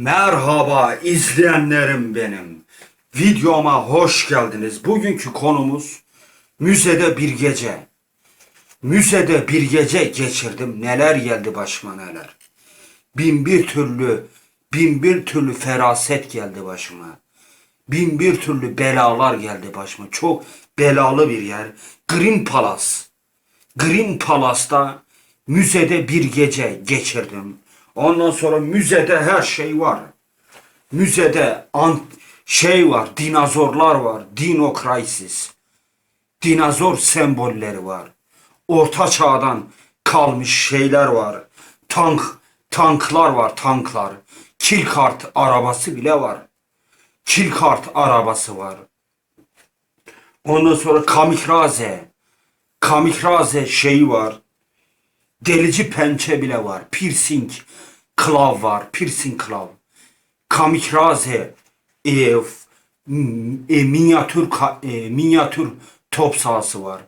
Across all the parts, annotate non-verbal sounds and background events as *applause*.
Merhaba izleyenlerim benim. Videoma hoş geldiniz. Bugünkü konumuz müzede bir gece. Müzede bir gece geçirdim. Neler geldi başıma neler. Bin bir türlü, bin bir türlü feraset geldi başıma. Bin bir türlü belalar geldi başıma. Çok belalı bir yer. Green Palace. Green Palace'ta müzede bir gece geçirdim. Ondan sonra müzede her şey var. Müzede an şey var, dinozorlar var, Dino Crisis. Dinozor sembolleri var. Orta çağdan kalmış şeyler var. Tank, tanklar var, tanklar. Kilkart arabası bile var. Kilkart arabası var. Ondan sonra kamikaze. Kamikaze şeyi var. Delici pençe bile var. Piercing klav var. Piercing klav. Kamikaze e, e, minyatür e, minyatür top sahası var.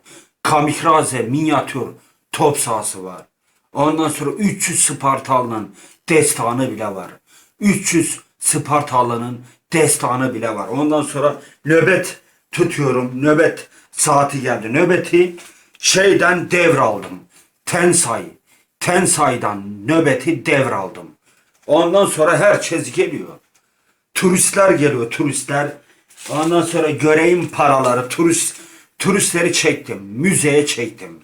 Kamikaze minyatür top sahası var. Ondan sonra 300 Spartalı'nın destanı bile var. 300 Spartalı'nın destanı bile var. Ondan sonra nöbet tutuyorum. Nöbet saati geldi. Nöbeti şeyden devraldım. Tensay. Tensay'dan nöbeti devraldım. Ondan sonra herkes geliyor. Turistler geliyor, turistler. Ondan sonra göreyim paraları, turist turistleri çektim, müzeye çektim.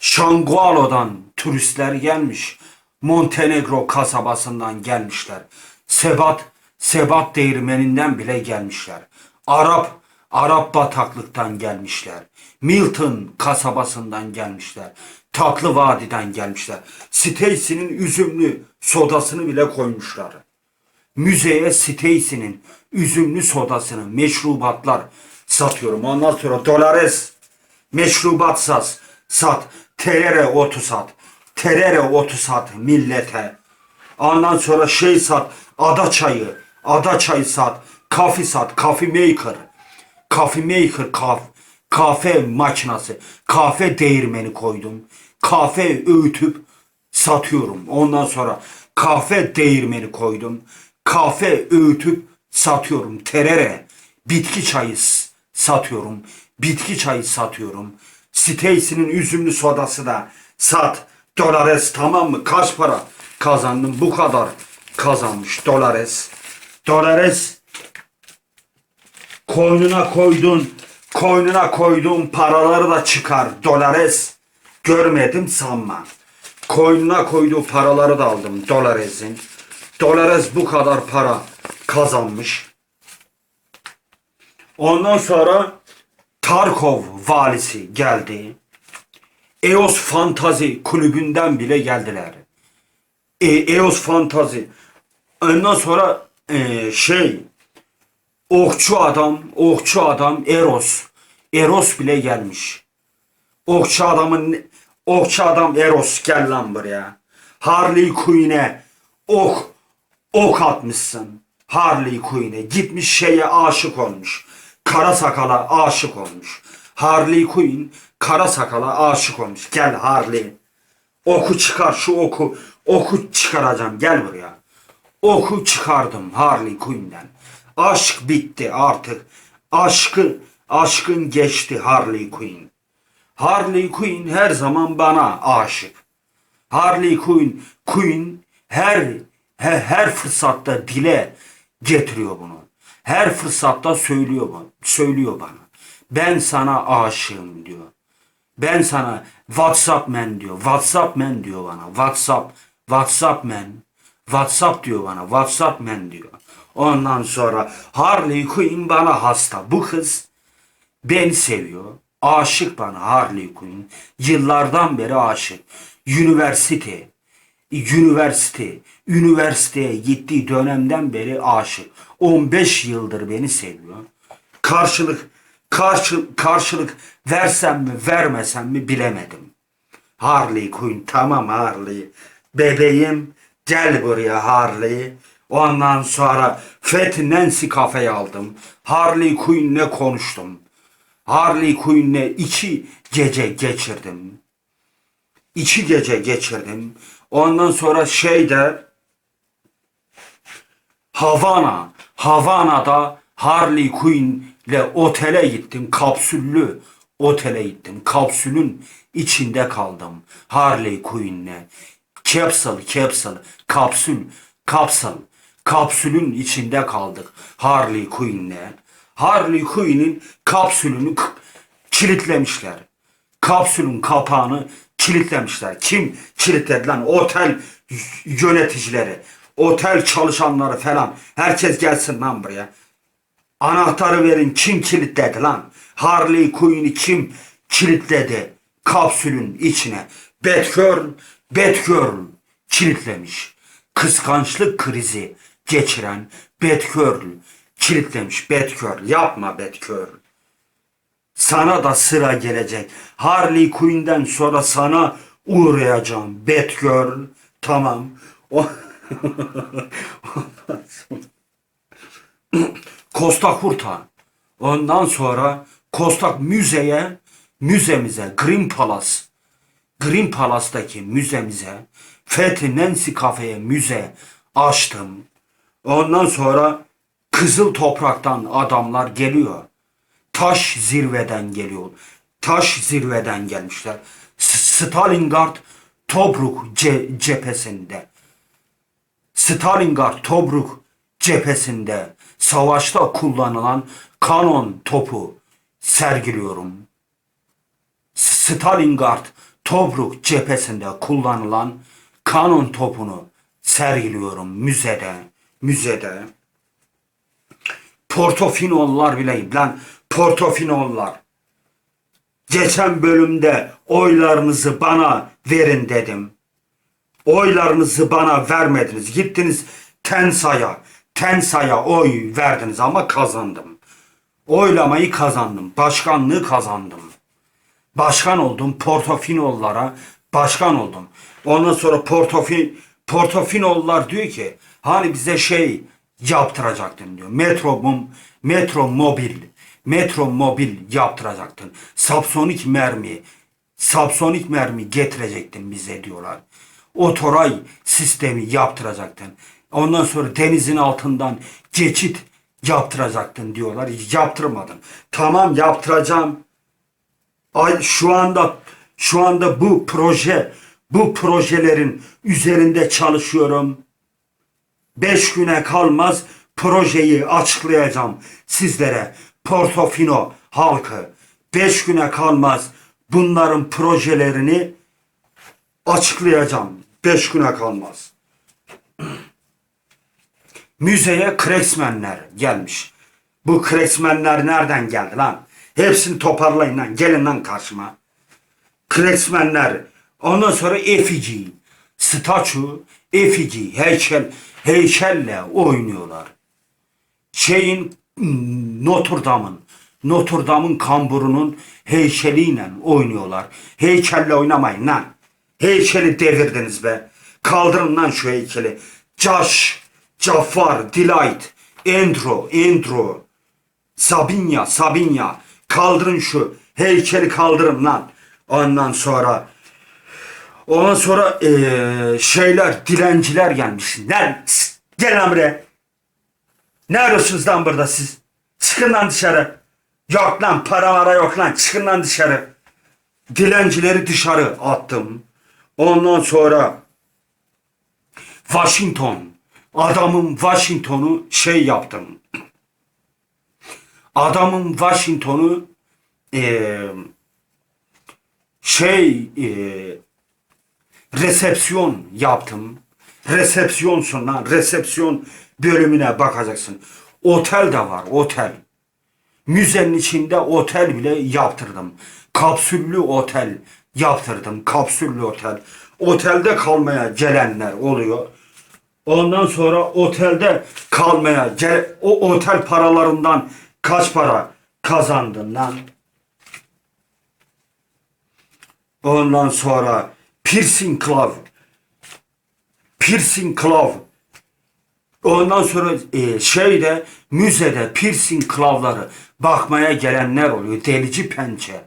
Şangualo'dan turistler gelmiş. Montenegro kasabasından gelmişler. Sebat, Sebat değirmeninden bile gelmişler. Arap, Arap bataklıktan gelmişler. Milton kasabasından gelmişler. Tatlı Vadi'den gelmişler. Stacy'nin üzümlü sodasını bile koymuşlar. Müzeye Stacy'nin üzümlü sodasını, meşrubatlar satıyorum. Ondan sonra Dolares meşrubat sat, sat, terere otu sat, terere otu sat millete. Ondan sonra şey sat, ada çayı, ada çayı sat, kafi sat, kafi maker, kafi maker, kaf, kafe makinası, kafe değirmeni koydum. Kafe öğütüp satıyorum. Ondan sonra kahve değirmeni koydum. Kahve öğütüp satıyorum. Terere, bitki çayı satıyorum. Bitki çayı satıyorum. Stacy'nin üzümlü sodası da sat. Dolares tamam mı? Kaç para kazandım? Bu kadar kazanmış. Dolares. Dolares koynuna koydun, koynuna koyduğun paraları da çıkar. Dolares görmedim sanma. Koynuna koyduğu paraları da aldım Dolares'in. Dolares bu kadar para kazanmış. Ondan sonra Tarkov valisi geldi. Eos Fantazi kulübünden bile geldiler. E, Eos Fantazi. Ondan sonra e, şey Okçu adam, okçu adam Eros. Eros bile gelmiş. Okçu adamın okçu adam Eros gel lan buraya. Harley Quinn'e ok ok atmışsın. Harley Quinn'e gitmiş şeye aşık olmuş. Kara sakala aşık olmuş. Harley Quinn kara sakala aşık olmuş. Gel Harley. Oku çıkar şu oku. Oku çıkaracağım gel buraya. Oku çıkardım Harley Quinn'den. Aşk bitti artık. Aşkı, aşkın geçti Harley Quinn. Harley Quinn her zaman bana aşık. Harley Quinn, Quinn her her, her fırsatta dile getiriyor bunu. Her fırsatta söylüyor bu, söylüyor bana. Ben sana aşığım diyor. Ben sana WhatsApp man diyor. WhatsApp man diyor bana. WhatsApp, WhatsApp man. WhatsApp diyor bana. WhatsApp man diyor. Ondan sonra Harley Quinn bana hasta. Bu kız beni seviyor. Aşık bana Harley Quinn. Yıllardan beri aşık. Üniversite. Üniversite. Üniversiteye gittiği dönemden beri aşık. 15 yıldır beni seviyor. Karşılık karşı, karşılık versem mi vermesem mi bilemedim. Harley Quinn tamam Harley. Bebeğim gel buraya Harley. Ondan sonra Fat Nancy kafeye aldım. Harley Quinn'le konuştum. Harley Quinn'le iki gece geçirdim. İki gece geçirdim. Ondan sonra şeyde Havana, Havana'da Harley Quinn ile otele gittim. Kapsüllü otele gittim. Kapsülün içinde kaldım. Harley Quinn'le. Capsule, capsule, kapsül, kapsül. Kapsülün içinde kaldık. Harley Quinn'le. Harley Quinn'in kapsülünü kilitlemişler. Kapsülün kapağını kilitlemişler. Kim kilitledi lan? Otel yöneticileri, otel çalışanları falan. Herkes gelsin lan buraya. Anahtarı verin. Kim kilitledi lan? Harley Quinn'i kim kilitledi? Kapsülün içine. Batgirl, Batgirl kilitlemiş. Kıskançlık krizi geçiren Batgirl kilitlemiş. Batgirl yapma Batgirl. Sana da sıra gelecek. Harley Quinn'den sonra sana uğrayacağım. Batgirl. Tamam. O... *laughs* Costa Curta. Ondan sonra Costa müzeye, müzemize, Green Palace, Green Palace'daki müzemize, Fethi Nancy Cafe'ye müze açtım. Ondan sonra Kızıl Toprak'tan adamlar geliyor. Taş zirveden geliyor. Taş zirveden gelmişler. S- Stalingrad Tobruk ce- cephesinde. Stalingrad Tobruk cephesinde savaşta kullanılan kanon topu sergiliyorum. S- Stalingrad Tobruk cephesinde kullanılan kanon topunu sergiliyorum müzede. Müzede. Portofinollar bileyim lan. Portofinollar. Geçen bölümde oylarınızı bana verin dedim. Oylarınızı bana vermediniz. Gittiniz Tensa'ya. Tensa'ya oy verdiniz ama kazandım. Oylamayı kazandım. Başkanlığı kazandım. Başkan oldum. Portofinollara başkan oldum. Ondan sonra Portofin, Portofinollar diyor ki hani bize şey yaptıracaktın diyor. Metro, metro mobil. Metro mobil yaptıracaktın. Sapsonik mermi. Sapsonik mermi getirecektin bize diyorlar. Otoray sistemi yaptıracaktın. Ondan sonra denizin altından geçit yaptıracaktın diyorlar. Yaptırmadın. Tamam yaptıracağım. Ay şu anda şu anda bu proje bu projelerin üzerinde çalışıyorum. Beş güne kalmaz projeyi açıklayacağım sizlere. Portofino halkı. Beş güne kalmaz bunların projelerini açıklayacağım. Beş güne kalmaz. *clears throat* Müzeye Kreksmenler gelmiş. Bu Kreksmenler nereden geldi lan? Hepsini toparlayın lan. Gelin lan karşıma. Kreksmenler. Ondan sonra efici. Statü, efici, heykel, heykelle oynuyorlar. Şeyin Notre Dame'ın Notre Dame'ın kamburunun heykeliyle oynuyorlar. Heykelle oynamayın lan. Heykeli devirdiniz be. Kaldırın lan şu heykeli. Josh, Caffar, Delight, Andrew, Andrew, Sabinya, Sabinya. Kaldırın şu heykeli kaldırın lan. Ondan sonra ondan sonra eee, şeyler dilenciler gelmiş. Gel lan buraya. Ne arıyorsunuz lan burada siz? Çıkın lan dışarı. Yok lan para mara yok lan. Çıkın lan dışarı. Dilencileri dışarı attım. Ondan sonra Washington. Adamın Washington'u şey yaptım. Adamın Washington'u eee, şey eee, resepsiyon yaptım. Resepsiyonsun lan. Resepsiyon bölümüne bakacaksın. Otel de var. Otel. Müzenin içinde otel bile yaptırdım. Kapsüllü otel yaptırdım. Kapsüllü otel. Otelde kalmaya gelenler oluyor. Ondan sonra otelde kalmaya o otel paralarından kaç para kazandın lan? Ondan sonra piercing club. Piercing club. Ondan sonra e, şeyde müzede piercing klavları bakmaya gelenler oluyor. Delici pençe.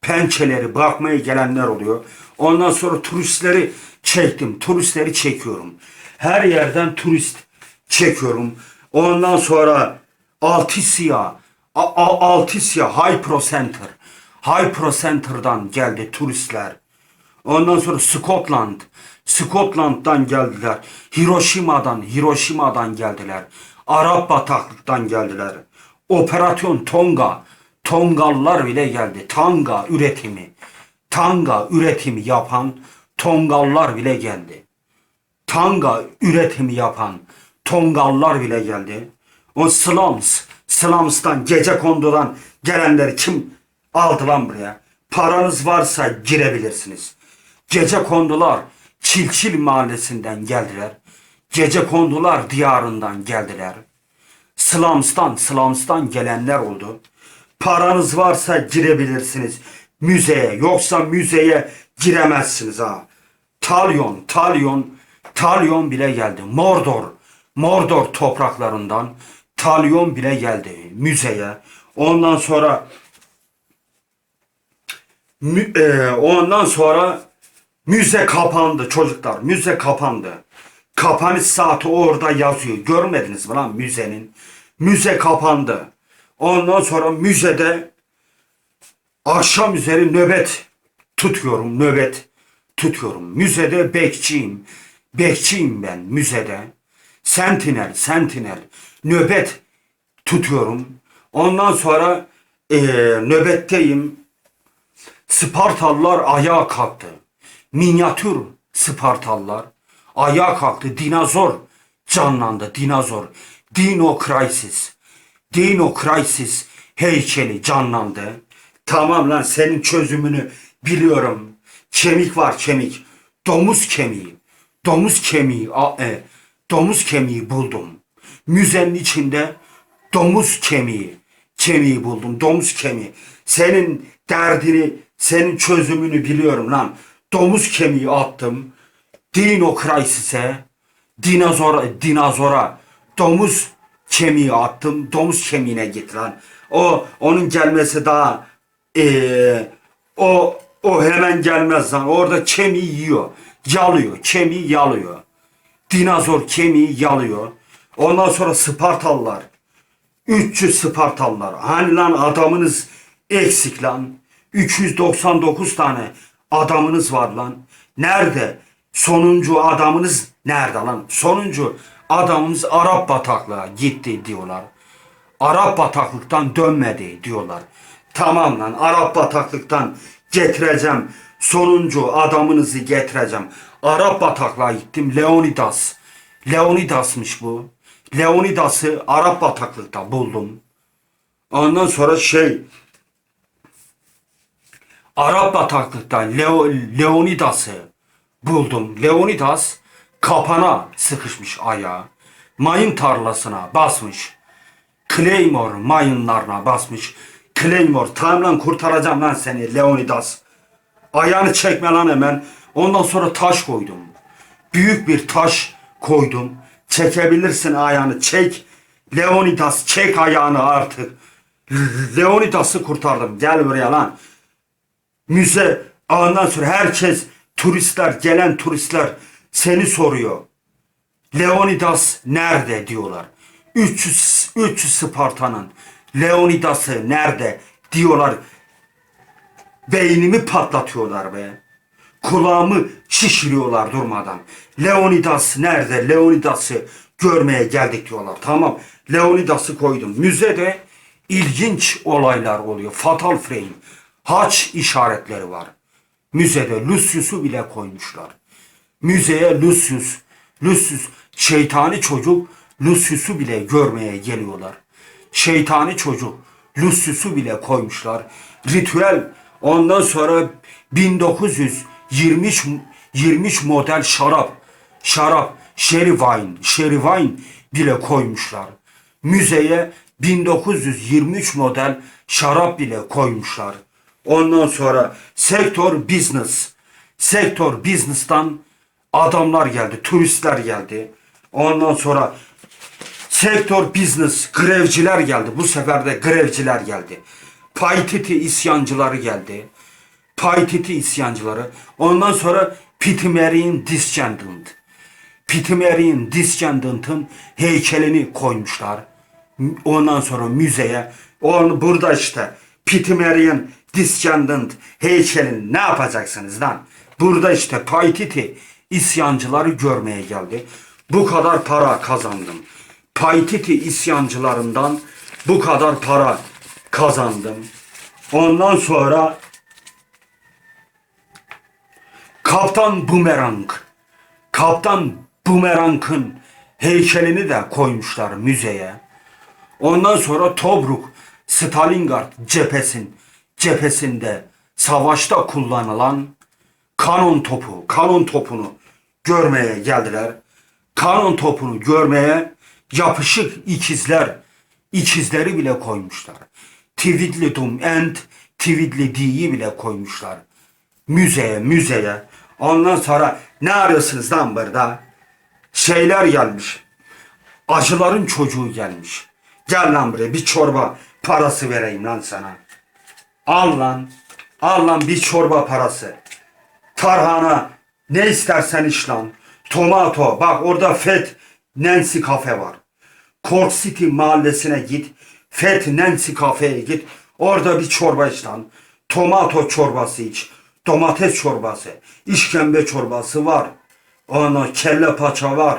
Pençeleri bakmaya gelenler oluyor. Ondan sonra turistleri çektim. Turistleri çekiyorum. Her yerden turist çekiyorum. Ondan sonra Altisya, Altisya High Pro Center. High Pro Center'dan geldi turistler. Ondan sonra Scotland, Scotland'dan geldiler. Hiroşima'dan, Hiroşima'dan geldiler. Arap bataklıktan geldiler. Operasyon Tonga, Tongallar bile geldi. Tanga üretimi, Tanga üretimi yapan Tongallar bile geldi. Tanga üretimi yapan Tongallar bile geldi. O slums, slums'tan gece kondudan gelenleri kim aldı lan buraya? Paranız varsa girebilirsiniz. Gece kondular Çilçil mahallesinden geldiler. Gece kondular diyarından geldiler. Slums'tan, slums'tan gelenler oldu. Paranız varsa girebilirsiniz müzeye. Yoksa müzeye giremezsiniz ha. Talyon, Talyon, Talyon bile geldi. Mordor, Mordor topraklarından Talyon bile geldi müzeye. Ondan sonra mü- e, ondan sonra müze kapandı çocuklar. Müze kapandı. Kapanış saati orada yazıyor. Görmediniz mi lan müzenin? Müze kapandı. Ondan sonra müzede akşam üzeri nöbet tutuyorum. Nöbet tutuyorum. Müzede bekçiyim. Bekçiyim ben müzede. Sentinel, sentinel. Nöbet tutuyorum. Ondan sonra eee, nöbetteyim. Spartalılar ayağa kalktı. Minyatür Spartalılar ayağa kalktı. Dinozor canlandı. Dinozor. Dino Crisis. Dino Crisis heykeli canlandı. Tamam lan senin çözümünü biliyorum. Kemik var kemik. Domuz kemiği. Domuz kemiği. a- e, domuz kemiği buldum. Müzenin içinde domuz kemiği. Kemiği buldum. Domuz kemiği. Senin derdini, senin çözümünü biliyorum lan. Domuz kemiği attım. Dino Crisis'e, dinozora, dinozora domuz kemiği attım. Domuz kemiğine git lan. O onun gelmesi daha eee, o o hemen gelmez lan. Orada kemiği yiyor. Yalıyor. Kemiği yalıyor. Dinozor kemiği yalıyor. Ondan sonra Spartalılar. 300 Spartalılar. Hani lan adamınız eksik lan. 399 tane adamınız var lan. Nerede? Sonuncu adamınız nerede lan? Sonuncu adamımız Arap bataklığa gitti diyorlar. Arap bataklıktan dönmedi diyorlar. Tamam lan Arap bataklıktan getireceğim. Sonuncu adamınızı getireceğim. Arap bataklığa gittim. Leonidas. Leonidas'mış bu. Leonidas'ı Arap bataklıkta buldum. Ondan sonra şey Arap bataklıkta Leo, Leonidas'ı buldum. Leonidas kapana sıkışmış ayağı. Mayın tarlasına basmış. Claymore mayınlarına basmış. Claymore tamam lan kurtaracağım lan seni Leonidas. Ayağını çekme lan hemen. Ondan sonra taş koydum. Büyük bir taş koydum. Çekebilirsin ayağını çek. Leonidas çek ayağını artık. Leonidas'ı kurtardım. Gel buraya lan. Müze ondan sonra herkes turistler gelen turistler seni soruyor. Leonidas nerede diyorlar. 300 300 Sparta'nın Leonidas'ı nerede diyorlar. Beynimi patlatıyorlar be. Kulağımı şişiriyorlar durmadan. Leonidas nerede? Leonidas'ı görmeye geldik diyorlar. Tamam. Leonidas'ı koydum. Müzede ilginç olaylar oluyor. Fatal frame. Haç işaretleri var. Müzede Lucius'u bile koymuşlar. Müzeye Lucius, Lucius şeytani çocuk Lucius'u bile görmeye geliyorlar. Şeytani çocuk Lucius'u bile koymuşlar. Ritüel ondan sonra 1923 23 model şarap, şarap, sherry wine, sherry wine bile koymuşlar. Müzeye 1923 model şarap bile koymuşlar. Ondan sonra sektör business. Sektör business'tan adamlar geldi, turistler geldi. Ondan sonra sektör business grevciler geldi. Bu sefer de grevciler geldi. Paytiti isyancıları geldi. Paytiti isyancıları. Ondan sonra Pitmerian Descendant. Pitimeri'nin Descendant'ın heykelini koymuşlar. Ondan sonra müzeye. Onu burada işte Pitimeri'nin Descendant heykelini ne yapacaksınız lan? Burada işte Paititi isyancıları görmeye geldi. Bu kadar para kazandım. Paititi isyancılarından bu kadar para kazandım. Ondan sonra Kaptan Bumerang. Kaptan Bumerang'ın heykelini de koymuşlar müzeye. Ondan sonra Tobruk, Stalingrad cephesin, cephesinde savaşta kullanılan kanon topu, kanon topunu görmeye geldiler. Kanon topunu görmeye yapışık ikizler, ikizleri bile koymuşlar. Tweedledum and Tweedledee'yi bile koymuşlar. Müzeye, müzeye. Ondan sonra ne arıyorsunuz lan burada? Şeyler gelmiş. Acıların çocuğu gelmiş. Gel lan buraya bir çorba parası vereyim lan sana. Al lan. Al lan bir çorba parası. Tarhana ne istersen iç lan. Tomato bak orada Fet Nancy kafe var. Cork City mahallesine git. Fet Nancy kafeye git. Orada bir çorba iç lan. Tomato çorbası iç. Domates çorbası. işkembe çorbası var. Ondan kelle paça var.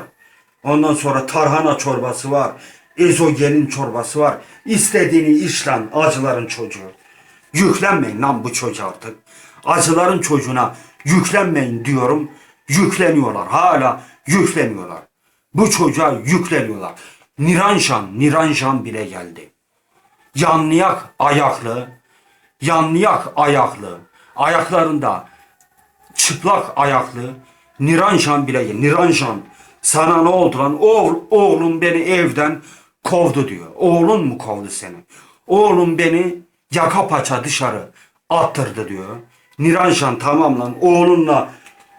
Ondan sonra tarhana çorbası var. Ezogelin çorbası var. İstediğini iç lan acıların çocuğu. Yüklenmeyin lan bu çocuğa artık. Acıların çocuğuna yüklenmeyin diyorum. Yükleniyorlar. Hala yükleniyorlar. Bu çocuğa yükleniyorlar. Niranjan, Niranjan bile geldi. Yanlayak ayaklı, yanlayak ayaklı, ayaklarında çıplak ayaklı Niranjan bile geldi. Niranjan sana ne oldu lan? Oğul, oğlum beni evden kovdu diyor. Oğlun mu kovdu seni? Oğlum beni yaka paça dışarı attırdı diyor. Niranjan tamam lan oğlunla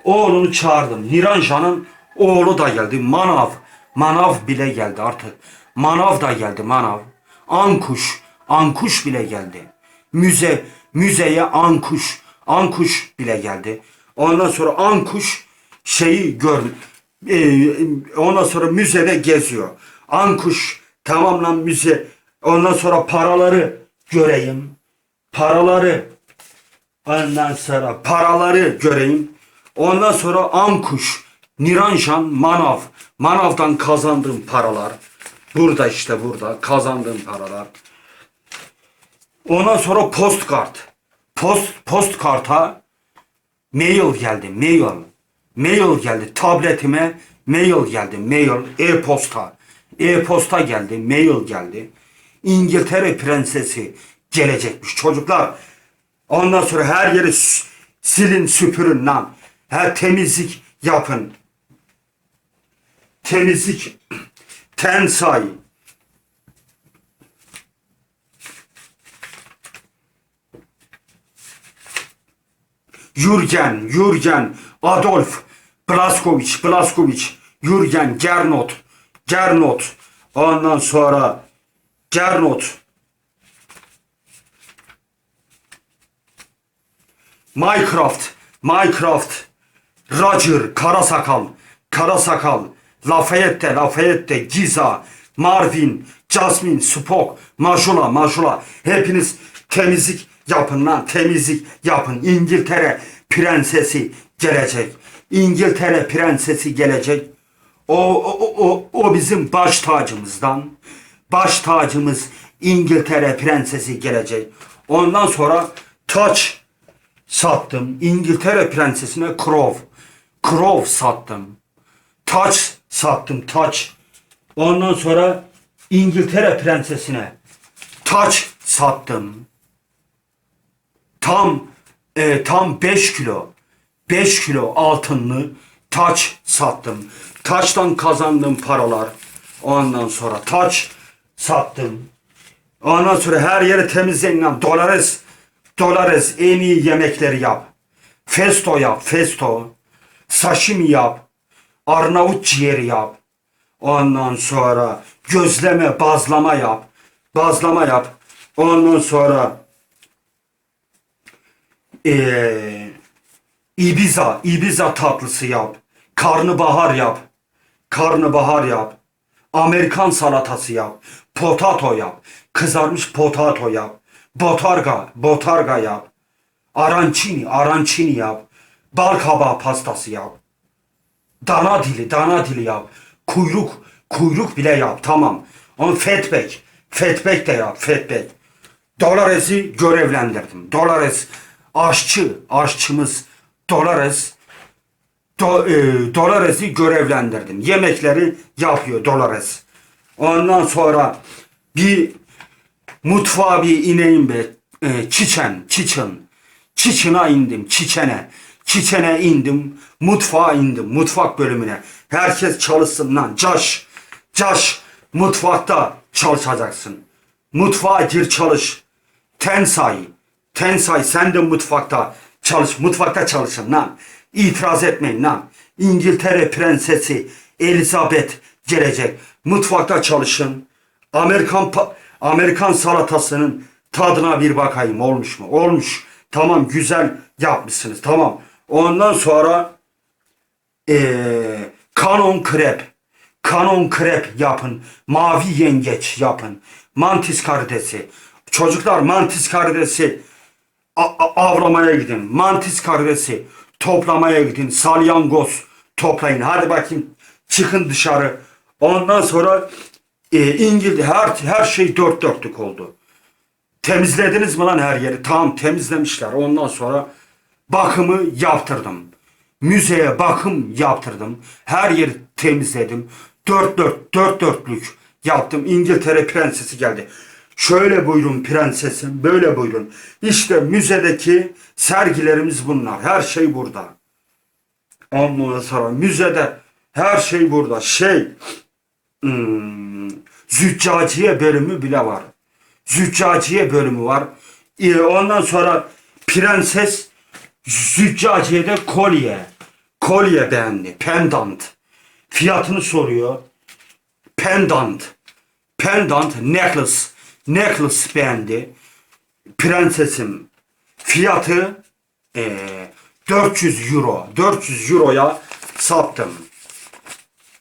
oğlunu çağırdım. Niranjan'ın oğlu da geldi. Manav. Manav bile geldi artık. Manav da geldi Manav. Ankuş. Ankuş bile geldi. Müze müzeye Ankuş. Ankuş bile geldi. Ondan sonra Ankuş şeyi gör e, ondan sonra müzede geziyor. Ankuş tamam lan müze. Ondan sonra paraları göreyim. Paraları ondan sonra paraları göreyim. Ondan sonra Ankuş, Niranjan, Manav. Manav'dan kazandığım paralar. Burada işte burada kazandığım paralar. Ondan sonra postkart. Post postkarta mail geldi. Mail. Mail geldi. Tabletime mail geldi. Mail. E-posta. E-posta geldi. Mail geldi. İngiltere prensesi gelecekmiş çocuklar. Ondan sonra her yeri silin süpürün lan. Her temizlik yapın. Temizlik. *clears throat* Tensay. Jürgen, Jürgen, Adolf, Blaskovic, Blaskovic, Jürgen, Gernot, Gernot, ondan sonra Gernot, Minecraft, Minecraft, Roger, Karasakal, Karasakal, Lafayette, Lafayette, Giza, Marvin, Jasmine, Spock, Majula, Majula. Hepiniz temizlik yapın lan, temizlik yapın. İngiltere prensesi gelecek. İngiltere prensesi gelecek. O, o, o, o bizim baş tacımızdan. Baş tacımız İngiltere prensesi gelecek. Ondan sonra taç sattım. İngiltere prensesine Crow. Crow sattım. Taç sattım taç. Ondan sonra İngiltere prensesine taç sattım. Tam e, tam 5 kilo 5 kilo altınlı taç sattım. Taçtan kazandığım paralar. Ondan sonra taç sattım. Ondan sonra her yeri temizleyin lan. Dolares, Dolares en iyi yemekleri yap. Festo yap, festo. Sashimi yap. Arnavut ciğeri yap. Ondan sonra gözleme, bazlama yap. Bazlama yap. Ondan sonra eee Ibiza, Ibiza tatlısı yap. Karnabahar yap. karnabahar yap, Amerikan salatası yap, potato yap, kızarmış potato yap, botarga, botarga yap, arancini, arancini yap, bal kabağı pastası yap, dana dili, dana dili yap, kuyruk, kuyruk bile yap, tamam. Ama fetbek, fetbek de yap, fetbek. Dolares'i görevlendirdim. Dolares aşçı, aşçımız Dolares Do, e, Dolares'i görevlendirdim. Yemekleri yapıyor Dolores. Ondan sonra bir mutfağa bir ineyim be. E, çiçen, çiçen. Çiçine indim, çiçene. Çiçene indim, mutfağa indim, mutfak bölümüne. Herkes çalışsın lan, caş, caş. Mutfakta çalışacaksın. Mutfağa gir çalış. Tensai, Tensai sen de mutfakta çalış, mutfakta çalışın lan. İtiraz etmeyin lan. İngiltere prensesi Elizabeth gelecek. Mutfakta çalışın. Amerikan Amerikan salatasının tadına bir bakayım olmuş mu? Olmuş. Tamam güzel yapmışsınız. Tamam. Ondan sonra eee kanon krep. Kanon krep yapın. Mavi yengeç yapın. Mantis karidesi. Çocuklar mantis karidesi avlamaya gidin. Mantis karidesi toplamaya gidin. Salyangoz toplayın. Hadi bakayım çıkın dışarı. Ondan sonra e, İngil her her şey dört dörtlük oldu. Temizlediniz mi lan her yeri? Tamam temizlemişler. Ondan sonra bakımı yaptırdım. Müzeye bakım yaptırdım. Her yeri temizledim. Dört dört, dört dörtlük yaptım. İngiltere prensesi geldi. Şöyle buyurun prensesim, böyle buyurun. İşte müzedeki sergilerimiz bunlar. Her şey burada. Ondan sonra müzede her şey burada. Şey, hmm, züccaciye bölümü bile var. Züccaciye bölümü var. Ee, ondan sonra prenses züccaciyede kolye. Kolye beğendi. Pendant. Fiyatını soruyor. Pendant. Pendant necklace. Necklace beğendi. Prensesim. Fiyatı eee 400 euro. 400 euroya sattım.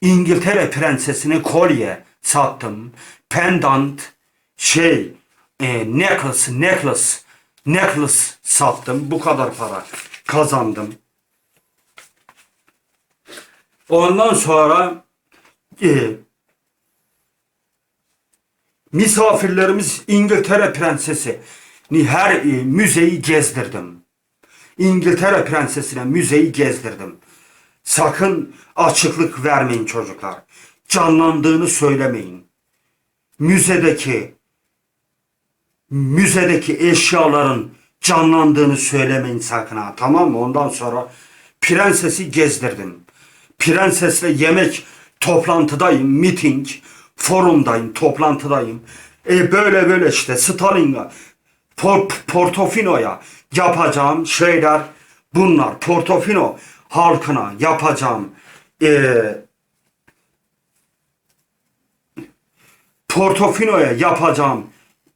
İngiltere prensesine kolye sattım. Pendant şey e, necklace necklace necklace sattım. Bu kadar para kazandım. Ondan sonra e, misafirlerimiz İngiltere prensesi her e, müzeyi gezdirdim. İngiltere prensesine müzeyi gezdirdim. Sakın açıklık vermeyin çocuklar. Canlandığını söylemeyin. Müzedeki müzedeki eşyaların canlandığını söylemeyin sakın ha tamam mı? Ondan sonra prensesi gezdirdim. Prensesle yemek toplantıdayım, meeting, forumdayım, toplantıdayım. E böyle böyle işte Stalin'a, Por- Portofino'ya yapacağım şeyler bunlar. Portofino halkına yapacağım e, Portofino'ya yapacağım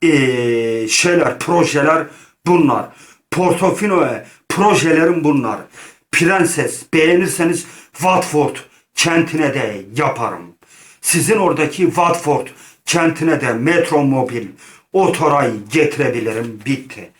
eee, şeyler, projeler bunlar. Portofino'ya projelerim bunlar. Prenses beğenirseniz Watford kentine de yaparım. Sizin oradaki Watford kentine de metromobil otorayı getirebilirim. Bitti.